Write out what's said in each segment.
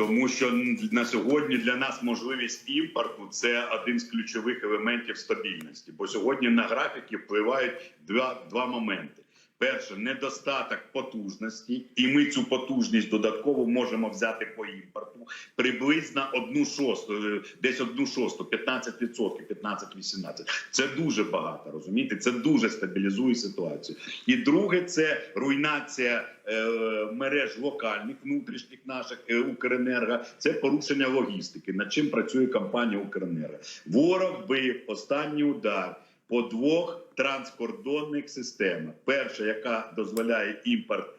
Тому що на сьогодні для нас можливість імпорту це один з ключових елементів стабільності. Бо сьогодні на графіки впливають два, два моменти. Перше, недостаток потужності, і ми цю потужність додатково можемо взяти по імпорту приблизно одну шосту, е, десь одну шосту, 15%, 15-18%. Це дуже багато, розумієте? Це дуже стабілізує ситуацію. І друге, це руйнація е, мереж локальних внутрішніх наших е, Укренерго. Це порушення логістики. Над чим працює компанія Укренерго. Ворог бив останній удар по двох транскордонних системах. Перша, яка дозволяє імпорт.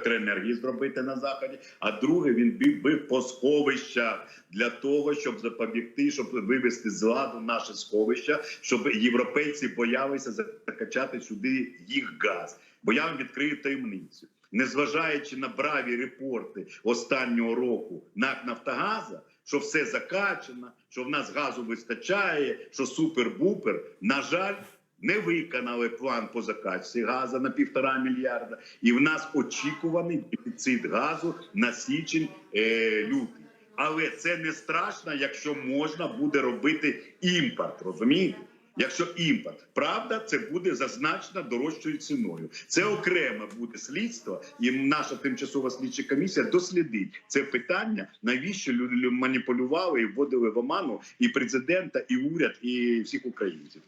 Електроенергії зробити на заході, а друге він бив, бив по сховищах для того, щоб запобігти, щоб вивести з ладу наше сховища, щоб європейці боялися закачати сюди їх газ. Бо я вам відкрию таємницю. Незважаючи на браві репорти останнього року НАК Нафтогаза, що все закачано, що в нас газу вистачає, що супер-бупер, на жаль, не виконали план по закачці газу на півтора мільярда, і в нас очікуваний дефіцит газу на січень е, лютий. Але це не страшно, якщо можна буде робити імпорт, розумієте? Якщо імпорт, правда, це буде за значно дорожчою ціною. Це окреме буде слідство, і наша тимчасова слідча комісія дослідить це питання, навіщо люди маніпулювали і вводили в оману і президента, і уряд, і всіх українців.